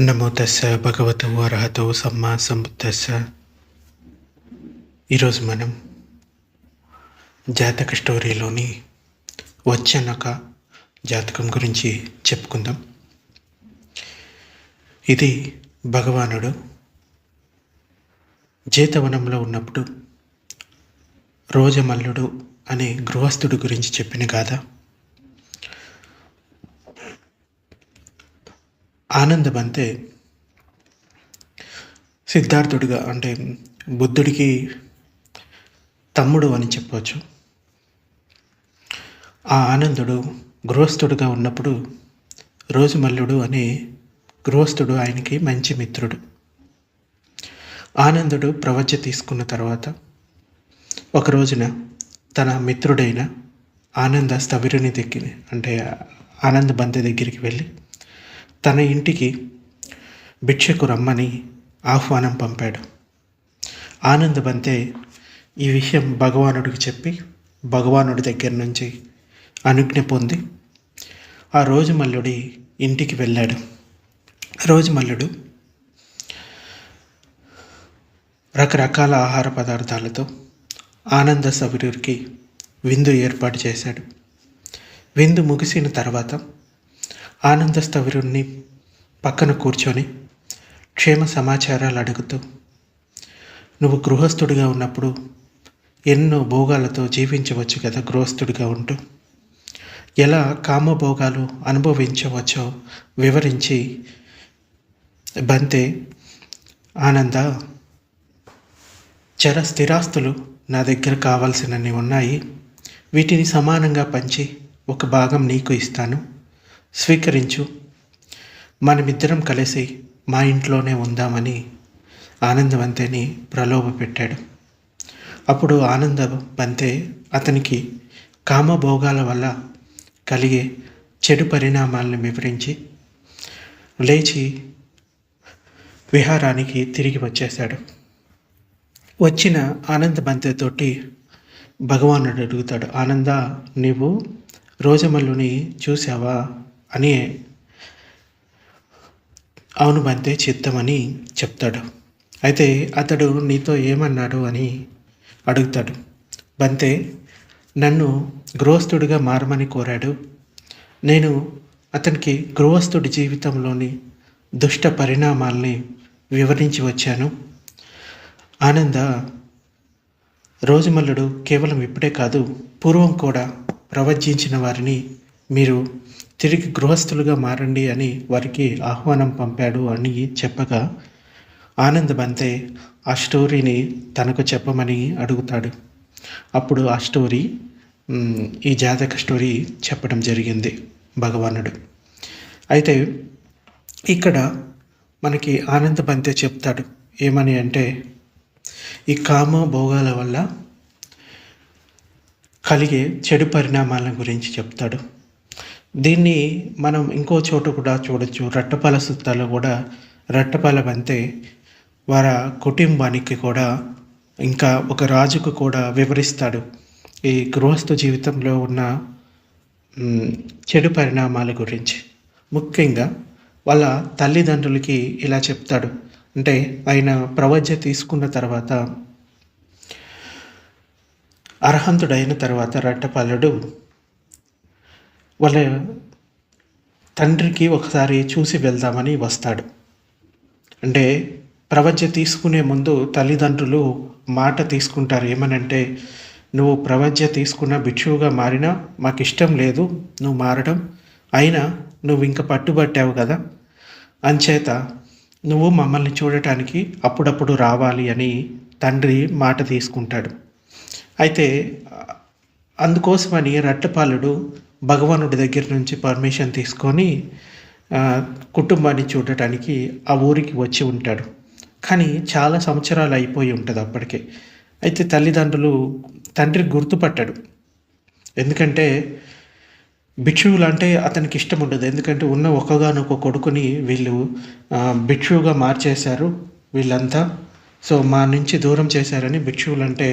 నమో తస్స భగవతో అర్హతో సమ్మా సంబుద్ధస్స. ఈరోజు మనం జాతక స్టోరీలోని వచ్చనక జాతకం గురించి చెప్పుకుందాం. ఇది భగవానుడు జీతవనంలో ఉన్నప్పుడు రోజమల్లుడు అనే గృహస్థుడి గురించి చెప్పిన గాథ. ఆనంద బంతే సిద్ధార్థుడిగా అంటే బుద్ధుడికి తమ్ముడు అని చెప్పవచ్చు ఆ ఆనందుడు గృహస్థుడుగా ఉన్నప్పుడు రోజుమల్లుడు అనే గృహస్థుడు ఆయనకి మంచి మిత్రుడు. ఆనందుడు ప్రవచ తీసుకున్న తర్వాత ఒక రోజున తన మిత్రుడైన ఆనంద స్థవిరుని దగ్గర అంటే ఆనంద బంతి దగ్గరికి వెళ్ళి తన ఇంటికి భిక్షకు రమ్మని ఆహ్వానం పంపాడు. ఆనంద బంతే ఈ విషయం భగవానుడికి చెప్పి భగవానుడి దగ్గర నుంచి అనుజ్ఞ పొంది ఆ రోజు మల్లుడి ఇంటికి వెళ్ళాడు. రోజు మల్లుడు రకరకాల ఆహార పదార్థాలతో ఆనంద సవిరుడికి విందు ఏర్పాటు చేశాడు. విందు ముగిసిన తర్వాత ఆనందస్థవిరుణ్ణి పక్కన కూర్చొని క్షేమ సమాచారాలు అడుగుతూ నువ్వు గృహస్థుడిగా ఉన్నప్పుడు ఎన్నో భోగాలతో జీవించవచ్చు కదా గృహస్థుడిగా ఉంటూ. ఎలా కామభోగాలు అనుభవించవచ్చో వివరించి బంతే ఆనంద చర స్థిరాస్తులు నా దగ్గర కావాల్సినన్ని ఉన్నాయి. వీటిని సమానంగా పంచి ఒక భాగం నీకు ఇస్తాను. స్వీకరించు. మనమిద్దరం కలిసి మా ఇంట్లోనే ఉందామని ఆనందవంతేని ప్రలోభ పెట్టాడు. అప్పుడు ఆనందవంతే అతనికి కామభోగాల వల్ల కలిగే చెడు పరిణామాలను వివరించి లేచి విహారానికి తిరిగి వచ్చేశాడు. వచ్చిన ఆనంద బంతెతోటి భగవానుడు అడుగుతాడు ఆనంద నీవు రోజమల్లుని చూసావా అని అవును బంతే చిత్తమని చెప్తాడు. అయితే అతడు నీతో ఏమన్నాడు అని అడుగుతాడు. బంతే నన్ను గృహస్థుడిగా మారమని కోరాడు. నేను అతనికి గృహస్థుడి జీవితంలోని దుష్ట పరిణామాల్ని వివరించి వచ్చాను. ఆనంద రోజుమల్లుడు కేవలం ఇప్పుడే కాదు పూర్వం కూడా ప్రవచించిన వారిని మీరు తిరిగి గృహస్థులుగా మారండి అని వారికి ఆహ్వానం పంపాడు అని చెప్పగా ఆనంద్ బంతే ఆ స్టోరీని తనకు చెప్పమని అడుగుతాడు. అప్పుడు ఆ స్టోరీ ఈ జాతక స్టోరీ చెప్పడం జరిగింది భగవానుడు. అయితే ఇక్కడ మనకి ఆనంద్ బంతే చెప్తాడు. ఏమని అంటే ఈ కామ భోగాల వల్ల కలిగే చెడు పరిణామాల గురించి చెప్తాడు. దీన్ని మనం ఇంకో చోట కూడా చూడొచ్చు. రట్టపాల సుత్తాలో కూడా రట్టపాల బంతే వారి కుటుంబానికి కూడా ఇంకా ఒక రాజుకు కూడా వివరిస్తాడు. ఈ గృహస్థ జీవితంలో ఉన్న చెడు పరిణామాల గురించి. ముఖ్యంగా వాళ్ళ తల్లిదండ్రులకి ఇలా చెప్తాడు. అంటే ఆయన ప్రవజ్య తీసుకున్న తర్వాత అర్హంతుడైన తర్వాత రట్టపాలుడు వాళ్ళ తండ్రికి ఒకసారి చూసి వెళ్దామని వస్తాడు. అంటే ప్రవజ్య తీసుకునే ముందు తల్లిదండ్రులు మాట తీసుకుంటారు. ఏమనంటే నువ్వు ప్రవజ్య తీసుకున్న భిక్షువుగా మారినా మాకు ఇష్టం లేదు నువ్వు మారడం. అయినా నువ్వు ఇంకా పట్టుబట్టావు కదా. అంచేత నువ్వు మమ్మల్ని చూడటానికి అప్పుడప్పుడు రావాలి అని తండ్రి మాట తీసుకుంటాడు. అయితే అందుకోసమని రట్టపాలుడు భగవానుడి దగ్గర నుంచి పర్మిషన్ తీసుకొని కుటుంబాన్ని చూడటానికి ఆ ఊరికి వచ్చి ఉంటాడు. కానీ చాలా సంవత్సరాలు అయిపోయి ఉంటుంది అప్పటికే. అయితే తల్లిదండ్రులు తండ్రి గుర్తుపట్టాడు. ఎందుకంటే భిక్షువులు అంటే అతనికి ఇష్టం ఉండదు. ఎందుకంటే ఉన్న ఒక్కగానొక్క కొడుకుని వీళ్ళు భిక్షువుగా మార్చేశారు వీళ్ళంతా. సో మా నుంచి దూరం చేశారని భిక్షువులు అంటే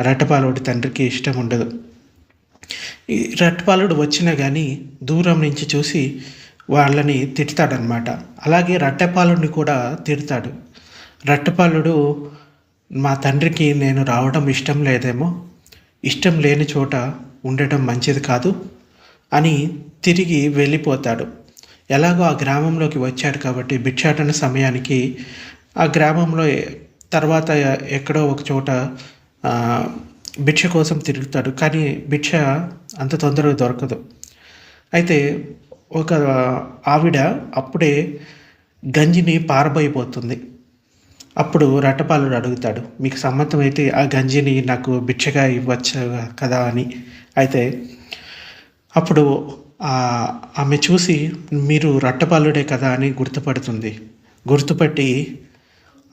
రట్టపాలోడి తండ్రికి ఇష్టం ఉండదు. ఈ రట్పాలుడు వచ్చినా కానీ దూరం నుంచి చూసి వాళ్ళని తిడతాడనమాట అలాగే రట్టెపాలుడిని కూడా తిడతాడు. రట్టపాలుడు మా తండ్రికి నేను రావడం ఇష్టం లేదేమో ఇష్టం లేని చోట ఉండటం మంచిది కాదు అని తిరిగి వెళ్ళిపోతాడు. ఎలాగో ఆ గ్రామంలోకి వచ్చాడు కాబట్టి భిక్షాటన సమయానికి ఆ గ్రామంలో తర్వాత ఎక్కడో ఒక చోట భిక్ష కోసం తిరుగుతాడు. కానీ భిక్ష అంత తొందరగా దొరకదు. అయితే ఒక ఆవిడ అప్పుడే గంజిని పారబోయిపోతుంది. అప్పుడు రట్టపాలుడు అడుగుతాడు మీకు సమ్మతమైతే ఆ గంజిని నాకు భిక్షగా ఇవ్వచ్చు కదా? అని. అయితే అప్పుడు ఆమె చూసి మీరు రట్టపాలుడే కదా? అని గుర్తుపడుతుంది. గుర్తుపట్టి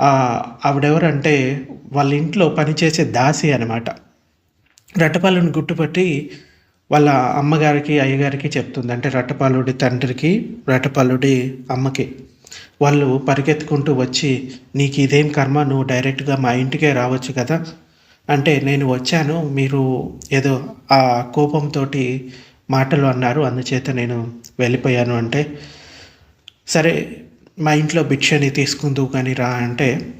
ఆవిడెవరంటే వాళ్ళ ఇంట్లో పనిచేసే దాసి అనమాట రట్టపాలుని గుర్తుపట్టి వాళ్ళ అమ్మగారికి అయ్యగారికి చెప్తుంది. అంటే రట్టపాలుడి తండ్రికి రట్టపాలుడి అమ్మకి. వాళ్ళు పరిగెత్తుకుంటూ వచ్చి నీకు ఇదేం కర్మ? నువ్వు డైరెక్ట్గా మా ఇంటికే రావచ్చు కదా? అంటే నేను వచ్చాను మీరు ఏదో ఆ కోపంతో మాటలు అన్నారు. అందుచేత నేను వెళ్ళిపోయాను అంటే సరే మా ఇంట్లో భిక్షని తీసుకుందు కానీ రా అంటే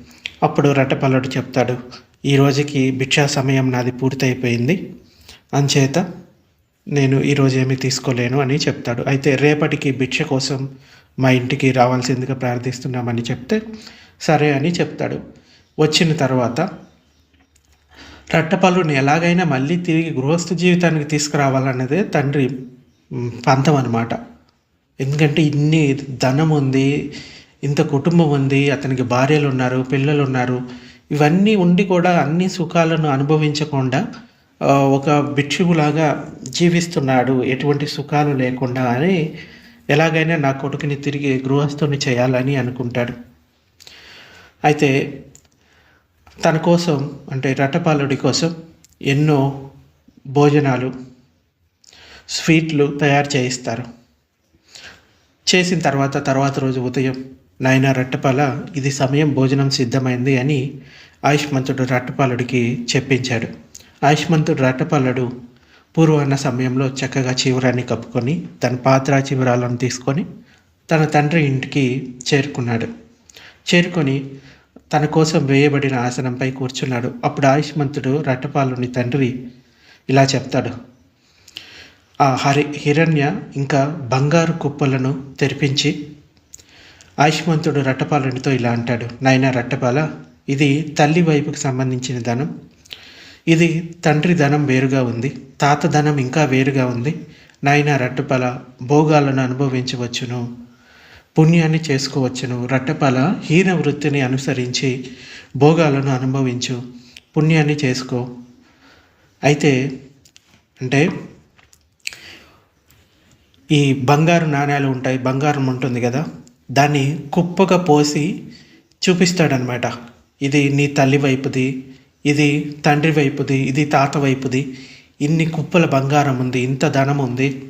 అప్పుడు రట్టపల్లుడు చెప్తాడు ఈ రోజుకి భిక్షా సమయం నాది పూర్తయిపోయింది. అంచేత నేను ఈరోజు ఏమీ తీసుకోలేను అని చెప్తాడు. అయితే రేపటికి భిక్ష కోసం మా ఇంటికి రావాల్సిందిగా ప్రార్థిస్తున్నామని చెప్తే సరే అని చెప్తాడు. వచ్చిన తర్వాత రట్టపల్లుని ఎలాగైనా మళ్ళీ తిరిగి గృహస్థ జీవితానికి తీసుకురావాలన్నదే తండ్రి పంతం అనమాట ఎందుకంటే ఇన్ని ధనం ఉంది ఇంత కుటుంబం ఉంది అతనికి భార్యలు ఉన్నారు పిల్లలు ఉన్నారు. ఇవన్నీ ఉండి కూడా అన్ని సుఖాలను అనుభవించకుండా ఒక భిక్షువులాగా జీవిస్తున్నాడు. ఎటువంటి సుఖాలు లేకుండా అని ఎలాగైనా నా కొడుకుని తిరిగి గృహస్థుని చేయాలని అనుకుంటాడు. అయితే తన కోసం అంటే రట్టపాలుడి కోసం ఎన్నో భోజనాలు స్వీట్లు తయారు చేయిస్తారు. చేసిన తర్వాత తర్వాత రోజు ఉదయం నాయన రట్టపాల ఇది సమయం భోజనం సిద్ధమైంది అని ఆయుష్మంతుడు రట్టపాలుడికి చెప్పించాడు. ఆయుష్మంతుడు రట్టపాలుడు పూర్వాన్న సమయంలో చక్కగా చివరాన్ని కప్పుకొని తన పాత్ర చివరాలను తీసుకొని తన తండ్రి ఇంటికి చేరుకున్నాడు. చేరుకొని తన కోసం వేయబడిన ఆసనంపై కూర్చున్నాడు. అప్పుడు ఆయుష్మంతుడు రట్టపాలుని తండ్రి ఇలా చెప్తాడు. ఆ హరి హిరణ్య ఇంకా బంగారు కుప్పలను తెరిపించి ఆయుష్మంతుడు రట్టపాలునితో ఇలా అంటాడు. నాయన రట్టపాల ఇది తల్లి వైపుకి సంబంధించిన ధనం. ఇది తండ్రి ధనం వేరుగా ఉంది తాత ధనం ఇంకా వేరుగా ఉంది. నాయన రట్టపల భోగాలను అనుభవించవచ్చును పుణ్యాన్ని చేసుకోవచ్చును. రట్టపల హీన వృత్తిని అనుసరించి భోగాలను అనుభవించు పుణ్యాన్ని చేసుకో. అయితే అంటే ఈ బంగారు నాణ్యాలు ఉంటాయి బంగారం ఉంటుంది కదా దాన్ని కుప్పగా పోసి చూపిస్తాడనమాట ఇది నీ తల్లి వైపుది ఇది తండ్రి వైపుది ఇది తాత వైపుది. ఇన్ని కుప్పల బంగారం ఉంది ఇంత ధనం ఉంది.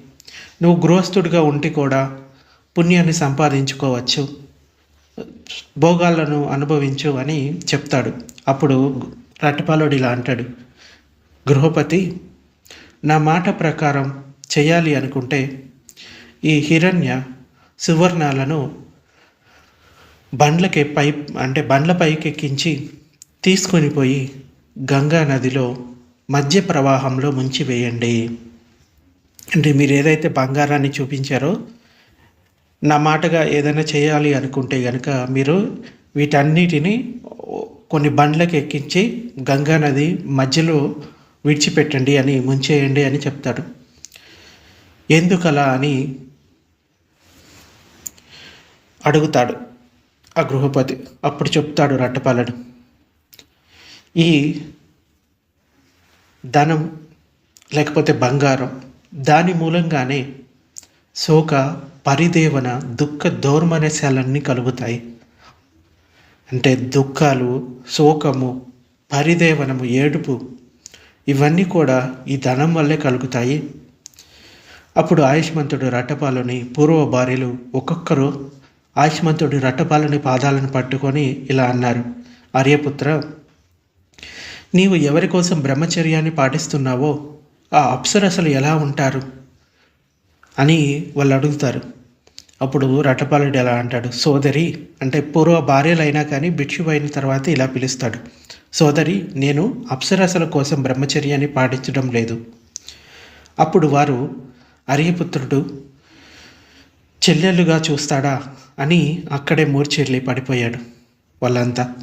నువ్వు గృహస్థుడిగా ఉండి కూడా పుణ్యాన్ని సంపాదించుకోవచ్చు. భోగాలను అనుభవించు అని చెప్తాడు. అప్పుడు రట్టపాలుడు ఇలా అంటాడు. గృహపతి నా మాట ప్రకారం చేయాలి అనుకుంటే ఈ హిరణ్య సువర్ణాలను బండ్లకి పై అంటే బండ్ల పైకి ఎక్కించి తీసుకొని పోయి గంగా నదిలో మధ్య ప్రవాహంలో ముంచి వేయండి. అంటే మీరు ఏదైతే బంగారాన్ని చూపించారో నా మాటగా ఏదైనా చేయాలి అనుకుంటే కనుక మీరు వీటన్నిటిని కొన్ని బండ్లకు ఎక్కించి గంగా నది మధ్యలో విడిచిపెట్టండి అని ముంచేయండి అని చెప్తాడు. ఎందుకలా అని అడుగుతాడు ఆ గృహపతి. అప్పుడు చెప్తాడు రట్టపాలడు ఈ ధనం లేకపోతే బంగారం దాని మూలంగానే శోక పరిదేవన దుఃఖ దౌర్మనస్యాలన్నీ కలుగుతాయి. అంటే దుఃఖాలు శోకము పరిదేవనము ఏడుపు ఇవన్నీ కూడా ఈ ధనం వల్లే కలుగుతాయి. అప్పుడు ఆయుష్మంతుడు రట్టపాలని పూర్వ భార్యలు ఒక్కొక్కరు ఆయుష్మంతుడు రట్టపాలని పాదాలను పట్టుకొని ఇలా అన్నారు. ఆర్యపుత్ర నీవు ఎవరి కోసం బ్రహ్మచర్యాన్ని పాటిస్తున్నావో ఆ అప్సరసలు ఎలా ఉంటారు? అని వాళ్ళు అడుగుతారు. అప్పుడు రటపాలుడు ఎలా అంటాడు సోదరి అంటే పూర్వ భార్యలు అయినా కానీ భిక్షు అయిన తర్వాత ఇలా పిలుస్తాడు సోదరి నేను అప్సరసల కోసం బ్రహ్మచర్యాన్ని పాటించడం లేదు. అప్పుడు వారు అర్యపుత్రుడు చెల్లెలుగా చూస్తాడా? అని అక్కడే మూర్చెల్లి పడిపోయాడు వాళ్ళంతా.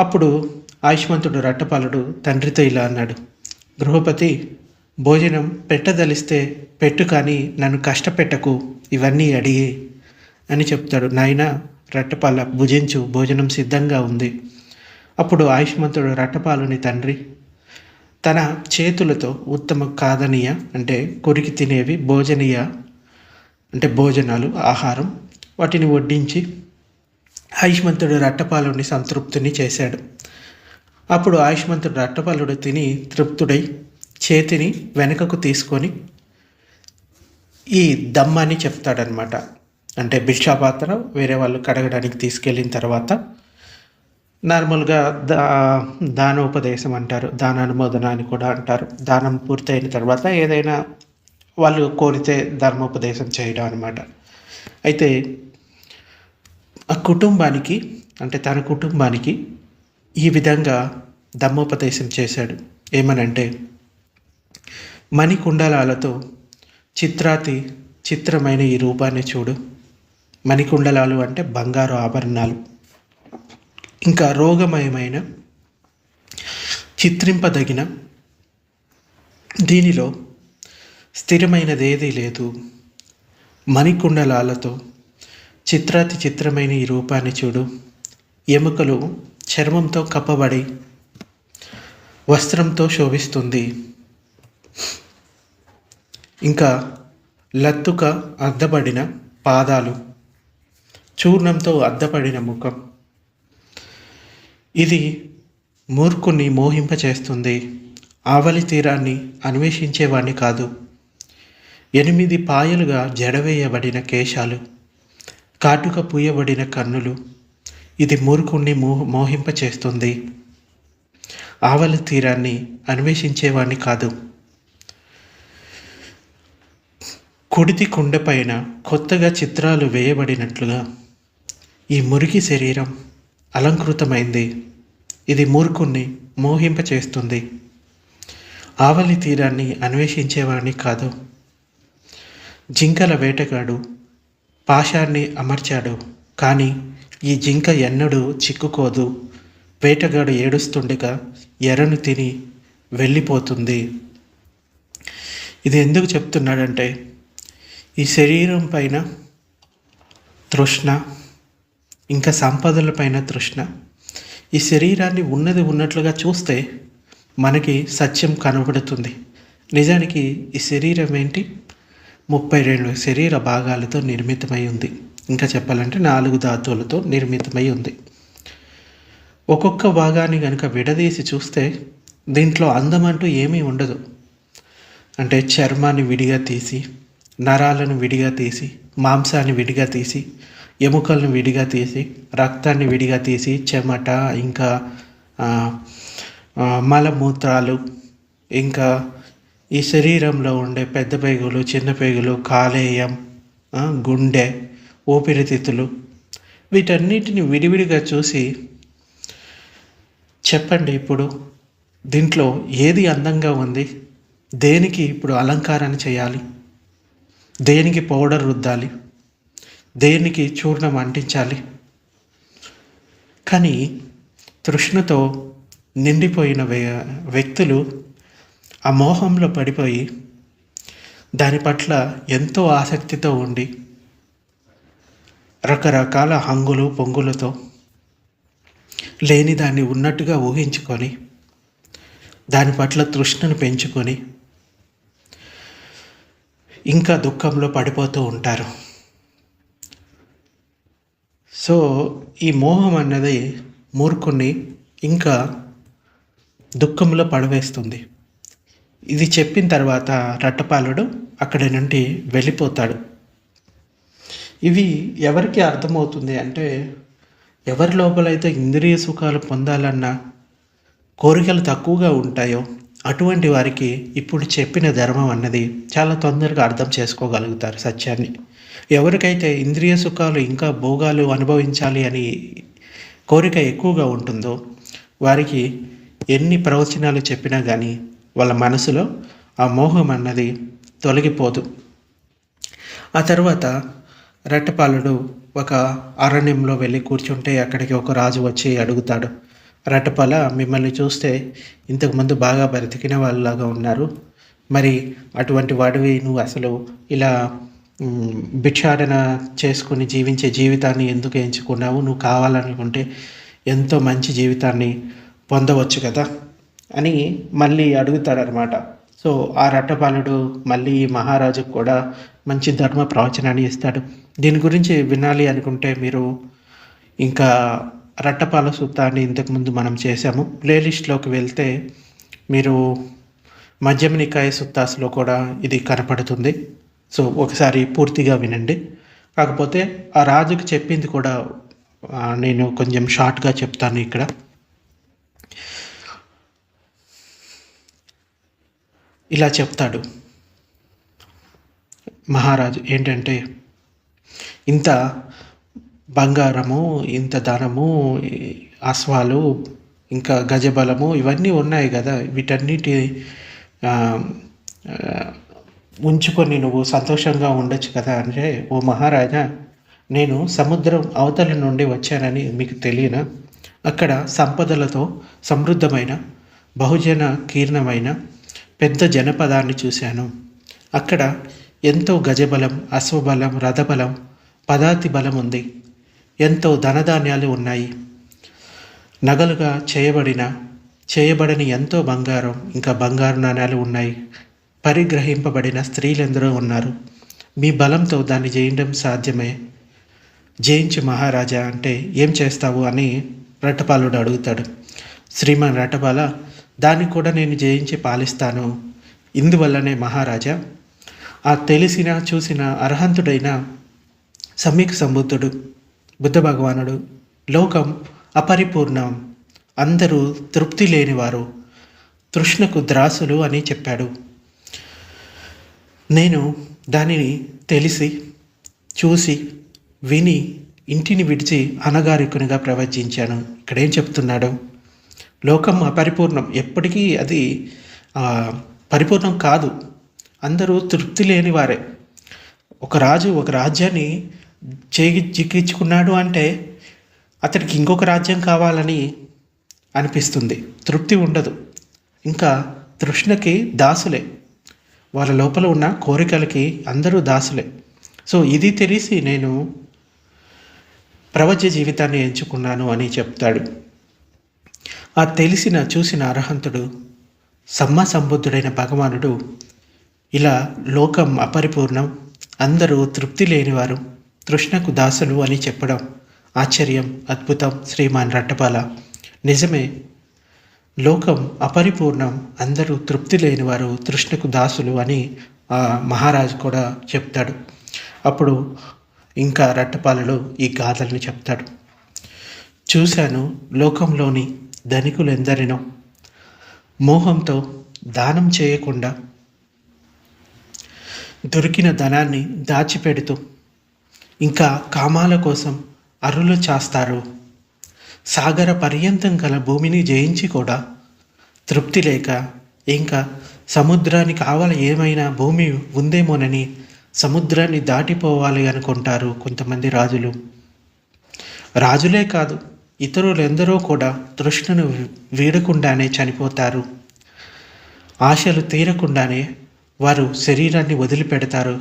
అప్పుడు ఆయుష్మంతుడు రట్టపాలుడు తండ్రితో ఇలా అన్నాడు. గృహపతి భోజనం పెట్టదలిస్తే పెట్టు కానీ నన్ను కష్టపెట్టకు ఇవన్నీ అడిగి అని చెప్తాడు. నాయన రట్టపాల భుజించు భోజనం సిద్ధంగా ఉంది. అప్పుడు ఆయుష్మంతుడు రట్టపాలుని తండ్రి తన చేతులతో ఉత్తమ కాదనీయ అంటే కొరికి తినేవి భోజనీయ అంటే భోజనాలు ఆహారం వాటిని వడ్డించి ఆయుష్మంతుడు రట్టపాలుని సంతృప్తిని చేశాడు. అప్పుడు ఆయుష్మంతుడు రట్టపల్లుడు తిని తృప్తుడై చేతిని వెనుకకు తీసుకొని ఈ దమ్ అని చెప్తాడనమాట అంటే భిక్షాపాత్ర వేరే వాళ్ళు కడగడానికి తీసుకెళ్ళిన తర్వాత నార్మల్గా దా దానోపదేశం అంటారు దానానుమోదన అని కూడా అంటారు. దానం పూర్తయిన తర్వాత ఏదైనా వాళ్ళు కోరితే ధర్మోపదేశం చేయడం అనమాట అయితే ఆ కుటుంబానికి అంటే తన కుటుంబానికి ఈ విధంగా ధమ్మోపదేశం చేశాడు. ఏమనంటే మణికుండలాలతో చిత్రాతి చిత్రమైన ఈ రూపాన్ని చూడు. మణికుండలాలు అంటే బంగారు ఆభరణాలు. ఇంకా రోగమయమైన చిత్రింపదగిన దీనిలో స్థిరమైనదేదీ లేదు. మణికుండలాలతో చిత్రాతి చిత్రమైన ఈ రూపాన్ని చూడు. ఎముకలు చర్మంతో కప్పబడి వస్త్రంతో శోభిస్తుంది. ఇంకా లత్తుక అద్దబడిన పాదాలు చూర్ణంతో అద్దపడిన ముఖం. ఇది మూర్ఖుని మోహింపచేస్తుంది. ఆవలి తీరాన్ని అన్వేషించేవాణ్ణి కాదు. ఎనిమిది పాయలుగా జడవేయబడిన కేశాలు కాటుక పూయబడిన కన్నులు ఇది మూర్ఖుణ్ణి మోహ మోహింపచేస్తుంది. ఆవలి తీరాన్ని అన్వేషించేవాణ్ణి కాదు. కుడితి కుండపైన కొత్తగా చిత్రాలు వేయబడినట్లుగా ఈ మురికి శరీరం అలంకృతమైంది. ఇది మూర్ఖుణ్ణి మోహింపచేస్తుంది. ఆవలి తీరాన్ని అన్వేషించేవాణ్ణి కాదు. జింకల వేటగాడు పాశాన్ని అమర్చాడు. కానీ ఈ జింక ఎన్నడూ చిక్కుకోదు. వేటగాడు ఏడుస్తుండగా ఎర్రను తిని వెళ్ళిపోతుంది. ఇది ఎందుకు చెప్తున్నాడంటే ఈ శరీరం పైన తృష్ణ ఇంకా సంపదల పైన తృష్ణ. ఈ శరీరాన్ని ఉన్నది ఉన్నట్లుగా చూస్తే మనకి సత్యం కనబడుతుంది. నిజానికి ఈ శరీరం ఏంటి? ముప్పై రెండు శరీర భాగాలతో నిర్మితమై ఉంది. ఇంకా చెప్పాలంటే నాలుగు ధాతువులతో నిర్మితమై ఉంది. ఒక్కొక్క భాగాన్ని కనుక విడదీసి చూస్తే దీంట్లో అందం అంటూ ఏమీ ఉండదు. అంటే చర్మాన్ని విడిగా తీసి నరాలను విడిగా తీసి మాంసాన్ని విడిగా తీసి ఎముకలను విడిగా తీసి రక్తాన్ని విడిగా తీసి చెమట ఇంకా మలమూత్రాలు ఇంకా ఈ శరీరంలో ఉండే పెద్ద పేగులు చిన్న పేగులు కాలేయం గుండె ఊపిరితిత్తులు. వీటన్నిటిని విడివిడిగా చూసి చెప్పండి ఇప్పుడు దీంట్లో ఏది అందంగా ఉంది? దేనికి ఇప్పుడు అలంకారాన్ని చేయాలి? దేనికి పౌడర్ రుద్దాలి? దేనికి చూర్ణం అంటించాలి? కానీ తృష్ణతో నిండిపోయిన వ్య- వ్యక్తులు ఆ మోహంలో పడిపోయి దాని పట్ల ఎంతో ఆసక్తితో ఉండి రకరకాల హంగులు పొంగులతో లేని దాన్ని ఉన్నట్టుగా ఊహించుకొని దాని పట్ల తృష్ణను పెంచుకొని ఇంకా దుఃఖంలో పడిపోతూ ఉంటారు. సో ఈ మోహం అన్నది మూర్ఖుని ఇంకా దుఃఖంలో పడవేస్తుంది. ఇది చెప్పిన తర్వాత రట్టపాలుడు అక్కడి నుండి వెళ్ళిపోతాడు. ఇవి ఎవరికి అర్థమవుతుంది అంటే ఎవరి లోపలైతే ఇంద్రియ సుఖాలు పొందాలన్న కోరికలు తక్కువగా ఉంటాయో అటువంటి వారికి ఇప్పుడు చెప్పిన ధర్మం అన్నది చాలా తొందరగా అర్థం చేసుకోగలుగుతారు సత్యాన్ని. ఎవరికైతే ఇంద్రియ సుఖాలు ఇంకా భోగాలు అనుభవించాలి అని కోరిక ఎక్కువగా ఉంటుందో వారికి ఎన్ని ప్రవచనాలు చెప్పినా కానీ వాళ్ళ మనసులో ఆ మోహం అన్నది తొలగిపోదు. ఆ తర్వాత రెట్టపాలుడు ఒక అరణ్యంలో వెళ్ళి కూర్చుంటే అక్కడికి ఒక రాజు వచ్చి అడుగుతాడు రెట్టపాల మిమ్మల్ని చూస్తే ఇంతకుముందు బాగా బ్రతికిన వాళ్ళలాగా ఉన్నారు. మరి అటువంటి వాడివి నువ్వు అసలు ఇలా భిక్షాటన చేసుకుని జీవించే జీవితాన్ని ఎందుకు ఎంచుకున్నావు? నువ్వు కావాలనుకుంటే ఎంతో మంచి జీవితాన్ని పొందవచ్చు కదా? అని మళ్ళీ అడుగుతాడనమాట సో ఆ రట్టపాలుడు మళ్ళీ ఈ మహారాజుకు కూడా మంచి ధర్మ ప్రవచనాన్ని ఇస్తాడు. దీని గురించి వినాలి అనుకుంటే మీరు ఇంకా రట్టపాల సూత్రాన్ని ఇంతకుముందు మనం చేసాము ప్లేలిస్ట్లోకి వెళ్తే మీరు మధ్యమనికాయ సుత్తాస్లో కూడా ఇది కనపడుతుంది. సో ఒకసారి పూర్తిగా వినండి. కాకపోతే ఆ రాజుకు చెప్పింది కూడా నేను కొంచెం షార్ట్గా చెప్తాను ఇక్కడ. ఇలా చెప్తాడు. మహారాజు ఏంటంటే ఇంత బంగారము ఇంత ధనము అశ్వాలు ఇంకా గజబలము ఇవన్నీ ఉన్నాయి కదా. వీటన్నిటి ఉంచుకొని నువ్వు సంతోషంగా ఉండొచ్చు కదా అంటే ఓ మహారాజా నేను సముద్రం అవతల నుండి వచ్చానని మీకు తెలియనా? అక్కడ సంపదలతో సమృద్ధమైన బహుజన కీర్ణమైన పెద్ద జనపదాన్ని చూశాను. అక్కడ ఎంతో గజబలం అశ్వబలం రథబలం పదాతి బలం ఉంది. ఎంతో ధనధాన్యాలు ఉన్నాయి. నగలుగా చేయబడిన చేయబడని ఎంతో బంగారం ఇంకా బంగారు నాణ్యాలు ఉన్నాయి. పరిగ్రహింపబడిన స్త్రీలెందరో ఉన్నారు. మీ బలంతో దాన్ని జయించడం సాధ్యమే. జయించు మహారాజా అంటే ఏం చేస్తావు అని రటపాలుడు అడుగుతాడు. శ్రీమాన్ రటపాల దాన్ని కూడా నేను జయించి పాలిస్తాను. ఇందువల్లనే మహారాజా ఆ తెలిసిన చూసిన అర్హంతుడైన సమ్యక్ సంబుద్ధుడు బుద్ధ భగవానుడు లోకం అపరిపూర్ణం అందరూ తృప్తి లేనివారు తృష్ణకు ద్రాసులు అని చెప్పాడు. నేను దానిని తెలిసి చూసి విని ఇంటిని విడిచి అనగారికునిగా ప్రవచించాను. ఇక్కడ ఏం చెప్తున్నాడు? లోకం అపరిపూర్ణం. ఎప్పటికీ అది పరిపూర్ణం కాదు. అందరూ తృప్తి లేని వారే. ఒక రాజు ఒక రాజ్యాన్ని చేగి చిక్కించుకున్నాడు అంటే అతడికి ఇంకొక రాజ్యం కావాలని అనిపిస్తుంది. తృప్తి ఉండదు. ఇంకా తృష్ణకి దాసులే. వాళ్ళ లోపల ఉన్న కోరికలకి అందరూ దాసులే. సో ఇది తెలిసి నేను ప్రవచ జీవితాన్ని ఎంచుకున్నాను అని చెప్తాడు. ఆ తెలిసిన చూసిన అర్హంతుడు సమ్మ సంబుద్ధుడైన భగవానుడు. ఇలా లోకం అపరిపూర్ణం అందరూ తృప్తి లేనివారు తృష్ణకు దాసులు అని చెప్పడం ఆశ్చర్యం అద్భుతం శ్రీమాన్ రట్టపాల. నిజమే లోకం అపరిపూర్ణం అందరూ తృప్తి లేనివారు తృష్ణకు దాసులు అని ఆ మహారాజు కూడా చెప్తాడు. అప్పుడు ఇంకా రట్టపాలలో ఈ గాథలను చెప్తాడు. చూశాను లోకంలోని ధనికులెందరినో మోహంతో దానం చేయకుండా దొరికిన ధనాన్ని దాచిపెడుతూ ఇంకా కామాల కోసం అరులు చేస్తారు. సాగర పర్యంతం గల భూమిని జయించి కూడా తృప్తి లేక ఇంకా సముద్రానికి కావాల ఏమైనా భూమి ఉందేమోనని సముద్రాన్ని దాటిపోవాలి అనుకుంటారు కొంతమంది రాజులు. రాజులే కాదు ఇతరులెందరో కూడా తృష్ణను వీడకుండానే చనిపోతారు. ఆశలు తీరకుండానే వారు శరీరాన్ని వదిలిపెడతారు.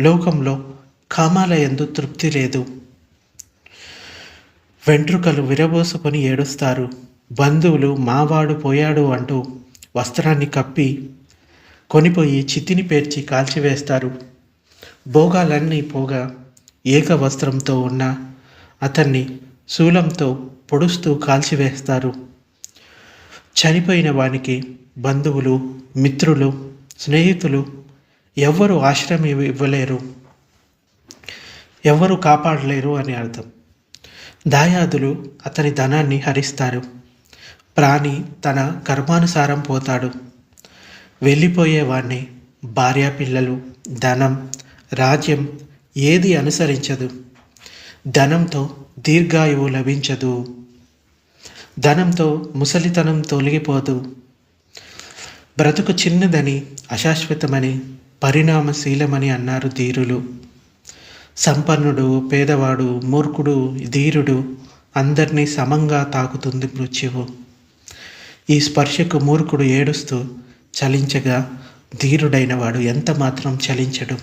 లోకంలో కామాల ఎందు తృప్తి లేదు. వెంట్రుకలు విరబోసుకొని ఏడుస్తారు. బంధువులు మావాడు పోయాడు అంటూ వస్త్రాన్ని కప్పి కొనిపోయి చితిని పేర్చి కాల్చివేస్తారు. భోగాలన్నీ పోగా ఏక వస్త్రంతో ఉన్న అతన్ని శూలంతో పొడుస్తూ కాల్చివేస్తారు. చనిపోయిన వానికి బంధువులు మిత్రులు స్నేహితులు ఎవ్వరు ఆశ్రయం ఇవ్వలేరు. ఎవరు కాపాడలేరు అని అర్థం. దాయాదులు అతని ధనాన్ని హరిస్తారు. ప్రాణి తన కర్మానుసారం పోతాడు. వెళ్ళిపోయేవాణ్ణి భార్య పిల్లలు ధనం రాజ్యం ఏది అనుసరించదు. ధనంతో దీర్ఘాయువు లభించదు. ధనంతో ముసలితనం తొలగిపోదు. బ్రతుకు చిన్నదని అశాశ్వతమని పరిణామశీలమని అన్నారు ధీరులు. సంపన్నుడు పేదవాడు మూర్ఖుడు ధీరుడు అందరినీ సమంగా తాకుతుంది మృత్యువు. ఈ స్పర్శకు మూర్ఖుడు ఏడుస్తూ చలించగా ధీరుడైన వాడు ఎంత మాత్రం చలించడు.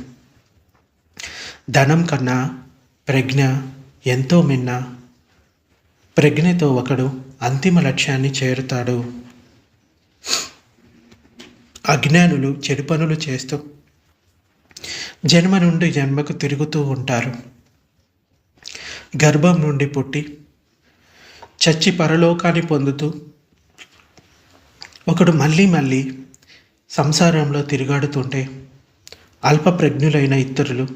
ధనం కన్నా ప్రజ్ఞ ఎంతో మిన్న ప్రజ్ఞతో ఒకడు అంతిమ లక్ష్యాన్ని చేరుతాడు. అజ్ఞానులు చెడు పనులు చేస్తూ జన్మ నుండి జన్మకు తిరుగుతూ ఉంటారు. గర్భం నుండి పుట్టి చచ్చి పరలోకాన్ని పొందుతూ ఒకడు మళ్ళీ మళ్ళీ సంసారంలో తిరుగాడుతుంటే అల్పప్రజ్ఞులైన ఇతరులు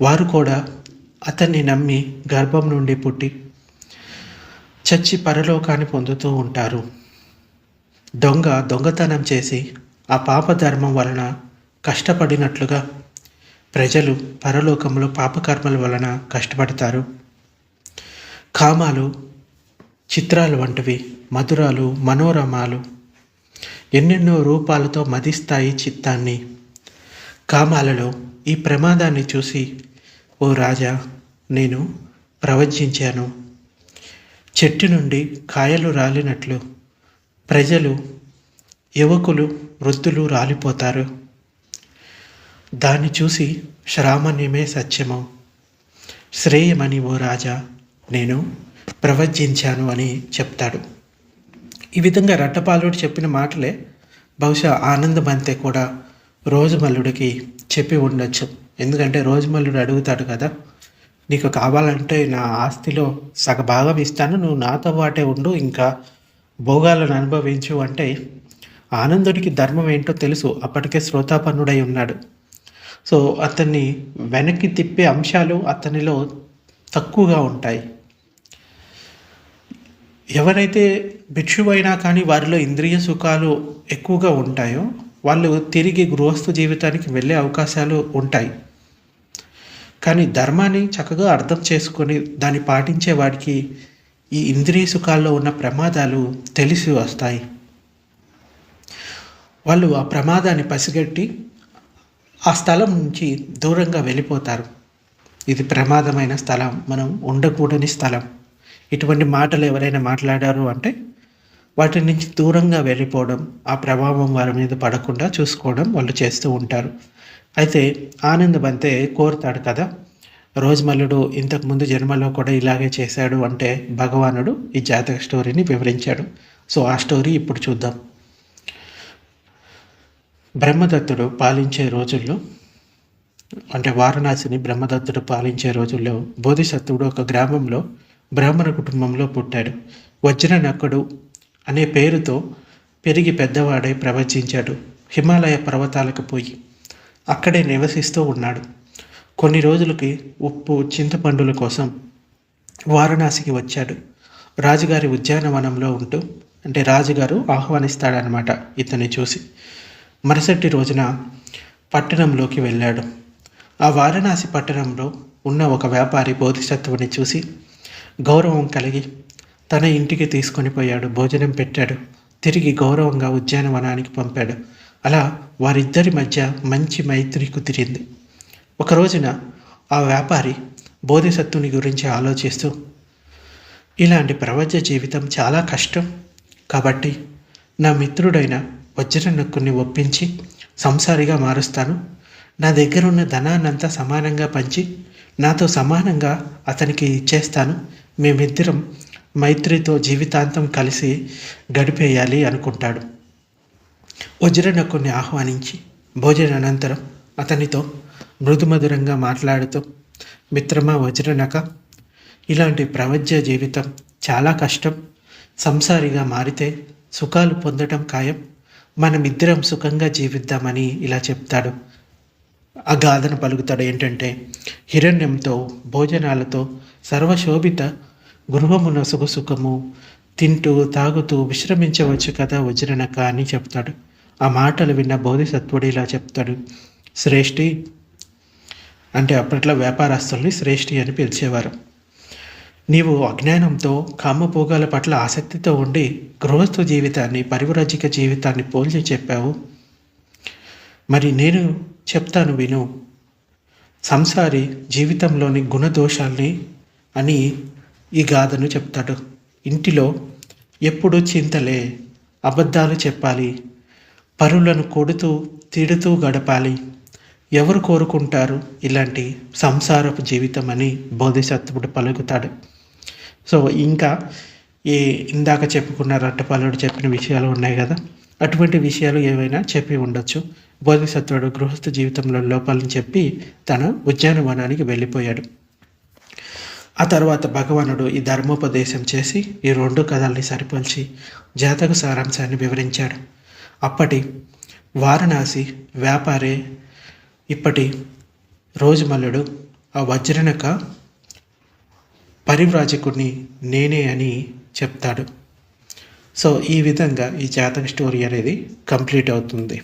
వారు కూడా అతన్ని నమ్మి గర్భం నుండి పుట్టి చచ్చి పరలోకాన్ని పొందుతూ ఉంటారు. దొంగ దొంగతనం చేసి ఆ పాపధర్మం వలన కష్టపడినట్లుగా ప్రజలు పరలోకంలో పాపకర్మల వలన కష్టపడతారు. కామాలు చిత్రాలు వంటివి మధురాలు మనోరమాలు ఎన్నెన్నో రూపాలతో మదిస్తాయి చిత్తాన్ని. కామాలలో ఈ ప్రమాదాన్ని చూసి ఓ రాజా నేను ప్రవచించాను. చెట్టు నుండి కాయలు రాలినట్లు ప్రజలు యువకులు వృద్ధులు రాలిపోతారు. దాన్ని చూసి శ్రామణ్యమే సత్యము. శ్రేయమని ఓ రాజా నేను ప్రవచించాను అని చెప్తాడు. ఈ విధంగా రట్టపాలుడు చెప్పిన మాటలే బహుశా ఆనందమంతే కూడా రోజుమల్లుడికి చెప్పి ఉండొచ్చు. ఎందుకంటే రోజుమల్లుడు అడుగుతాడు కదా నీకు కావాలంటే నా ఆస్తిలో సగభాగం ఇస్తాను నువ్వు నాతో పాటే ఉండు ఇంకా భోగాలను అనుభవించు అంటే ఆనందుడికి ధర్మం ఏంటో తెలుసు. అప్పటికే శ్రోతాపన్నుడై ఉన్నాడు. సో అతన్ని వెనక్కి తిప్పే అంశాలు అతనిలో తక్కువగా ఉంటాయి. ఎవరైతే భిక్షువైనా కానీ వారిలో ఇంద్రియ సుఖాలు ఎక్కువగా ఉంటాయో వాళ్ళు తిరిగి గృహస్థ జీవితానికి వెళ్ళే అవకాశాలు ఉంటాయి. కానీ ధర్మాన్ని చక్కగా అర్థం చేసుకొని దాన్ని పాటించే వాడికి ఈ ఇంద్రియ సుఖాల్లో ఉన్న ప్రమాదాలు తెలిసి వస్తాయి. వాళ్ళు ఆ ప్రమాదాన్ని పసిగట్టి ఆ స్థలం నుంచి దూరంగా వెళ్ళిపోతారు. ఇది ప్రమాదమైన స్థలం మనం ఉండకూడని స్థలం. ఇటువంటి మాటలు ఎవరైనా మాట్లాడారు అంటే వాటి నుంచి దూరంగా వెళ్ళిపోవడం ఆ ప్రభావం వారి మీద పడకుండా చూసుకోవడం వాళ్ళు చేస్తూ ఉంటారు. అయితే ఆనందం అంతే కోరుతాడు కదా. రోజుమల్లుడు ఇంతకుముందు జన్మలో కూడా ఇలాగే చేశాడు అంటే భగవానుడు ఈ జాతక స్టోరీని వివరించాడు. సో ఆ స్టోరీ ఇప్పుడు చూద్దాం. బ్రహ్మదత్తుడు పాలించే రోజుల్లో అంటే వారణాసిని బ్రహ్మదత్తుడు పాలించే రోజుల్లో బోధిసత్తుడు ఒక గ్రామంలో బ్రాహ్మణ కుటుంబంలో పుట్టాడు. వజ్రనక్కుడు అనే పేరుతో పెరిగి పెద్దవాడై ప్రవచించాడు. హిమాలయ పర్వతాలకు పోయి అక్కడే నివసిస్తూ ఉన్నాడు. కొన్ని రోజులకి ఉప్పు చింతపండుల కోసం వారణాసికి వచ్చాడు. రాజుగారి ఉద్యానవనంలో ఉంటూ అంటే రాజుగారు ఆహ్వానిస్తాడనమాట ఇతన్ని చూసి. మరుసటి రోజున పట్టణంలోకి వెళ్ళాడు. ఆ వారణాసి పట్టణంలో ఉన్న ఒక వ్యాపారి బోధిసత్వుని చూసి గౌరవం కలిగి తన ఇంటికి తీసుకొని పోయాడు. భోజనం పెట్టాడు. తిరిగి గౌరవంగా ఉద్యానవనానికి పంపాడు. అలా వారిద్దరి మధ్య మంచి మైత్రి కుదిరింది ఒక రోజున ఆ వ్యాపారి బోధిసత్వుని గురించి ఆలోచిస్తూ ఇలాంటి ప్రపంచ జీవితం చాలా కష్టం. కాబట్టి నా మిత్రుడైన వజ్రనక్కుని ఒప్పించి సంసారిగా మారుస్తాను. నా దగ్గర ఉన్న ధనాన్నంతా సమానంగా పంచి నాతో సమానంగా అతనికి ఇచ్చేస్తాను. మేమిద్దరం మైత్రితో జీవితాంతం కలిసి గడిపేయాలి అనుకుంటాడు. వజ్రనకుని ఆహ్వానించి భోజన అనంతరం అతనితో మృదుమధురంగా మాట్లాడుతూ మిత్రమా వజ్రనక ఇలాంటి ప్రవజ్య జీవితం చాలా కష్టం. సంసారిగా మారితే సుఖాలు పొందడం ఖాయం. మనమిద్దరం సుఖంగా జీవిద్దామని ఇలా చెప్తాడు. ఆ గాథను పలుకుతాడు. ఏంటంటే హిరణ్యంతో భోజనాలతో సర్వశోభిత గృహమున సుఖసుఖము తింటూ తాగుతూ విశ్రమించవచ్చు కదా వజ్రనక అని చెప్తాడు. ఆ మాటలు విన్న బోధిసత్వుడు ఇలా చెప్తాడు. శ్రేష్ఠి అంటే అప్పట్లో వ్యాపారస్తుల్ని శ్రేష్ఠి అని పిలిచేవారు. నీవు అజ్ఞానంతో కామభోగాల పట్ల ఆసక్తితో ఉండి గృహస్థ జీవితాన్ని పరివరాజిక జీవితాన్ని పోల్చి చెప్పావు. మరి నేను చెప్తాను విను. సంసారి జీవితంలోని గుణదోషాల్ని అని ఈ గాథను చెప్తాడు. ఇంటిలో ఎప్పుడు చింతలే అబద్ధాలు చెప్పాలి పరులను కొడుతూ తిడుతూ గడపాలి. ఎవరు కోరుకుంటారు ఇలాంటి సంసారపు జీవితం అని బోధిసత్వుడు పలుకుతాడు. సో ఇంకా ఈ ఇందాక చెప్పుకున్న రట్టపాలుడు చెప్పిన విషయాలు ఉన్నాయి కదా? అటువంటి విషయాలు ఏవైనా చెప్పి ఉండొచ్చు. బోధిసత్వుడు గృహస్థ జీవితంలో లోపాలను చెప్పి తన ఉద్యానవనానికి వెళ్ళిపోయాడు. ఆ తర్వాత భగవానుడు ఈ ధర్మోపదేశం చేసి ఈ రెండు కథల్ని సరిపోల్చి జాతక సారాంశాన్ని వివరించాడు. అప్పటి వారణాసి వ్యాపారే ఇప్పటి రోజుమల్లుడు ఆ వజ్రనక పరివ్రాజకుడిని నేనే అని చెప్తాడు. సో ఈ విధంగా ఈ జాతక స్టోరీ అనేది కంప్లీట్ అవుతుంది.